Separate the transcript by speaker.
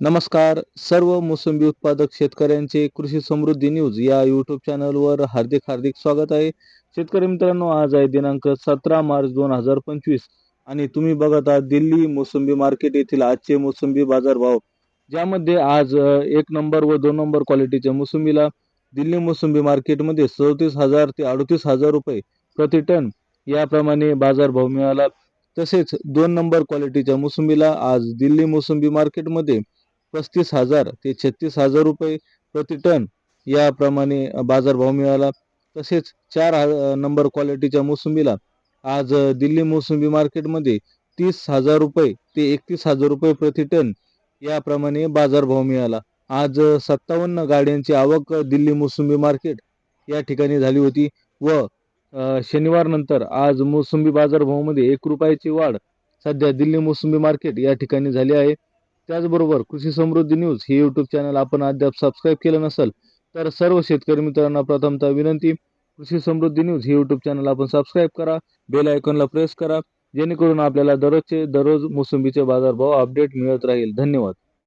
Speaker 1: नमस्कार. सर्व मोसंबी उत्पादक शेतकऱ्यांचे कृषी समृद्धी न्यूज या यूट्यूब चॅनलवर हार्दिक हार्दिक स्वागत आहे. शेतकरी मित्रांनो आज आहे दिनांक सतरा मार्च दोन हजार पंचवीस आणि तुम्ही बघत आहात दिल्ली मोसंबी मार्केट येथील आजचे मोसंबी बाजारभाव ज्यामध्ये आज एक नंबर व दोन नंबर क्वालिटीच्या मोसंबीला दिल्ली मोसंबी मार्केटमध्ये सदतीस हजार ते अडतीस हजार रुपये प्रति टन याप्रमाणे बाजारभाव मिळाला. तसेच दोन नंबर क्वालिटीच्या मोसंबीला आज दिल्ली मोसंबी मार्केटमध्ये पस्तीस हजार ते छत्तीस हजार रुपये प्रति टन याप्रमाणे बाजारभाव मिळाला. तसेच चार नंबर क्वालिटीच्या मोसंबीला आज दिल्ली मोसंबी मार्केटमध्ये तीस हजार रुपये ते एकतीस हजार रुपये प्रति टन याप्रमाणे बाजारभाव मिळाला. आज सत्तावन्न गाड्यांची आवक दिल्ली मोसंबी मार्केट या ठिकाणी झाली होती व शनिवारनंतर शनिवार नंतर आज मोसंबी बाजारभावामध्ये एक रुपयाची वाढ सध्या दिल्ली मोसंबी मार्केट या ठिकाणी झाली आहे. त्याचबरोबर कृषी समृद्धी न्यूज हे यूट्यूब चॅनल आपण अद्याप सबस्क्राईब केलं नसेल तर सर्व शेतकरी मित्रांना प्रथमतः विनंती कृषी समृद्धी न्यूज हे यूट्यूब चॅनल आपण सबस्क्राईब करा बेल आयकॉनला प्रेस करा जेणेकरून आपल्याला दररोजचे दररोज मोसंबीचे बाजारभाव अपडेट मिळत राहील. धन्यवाद.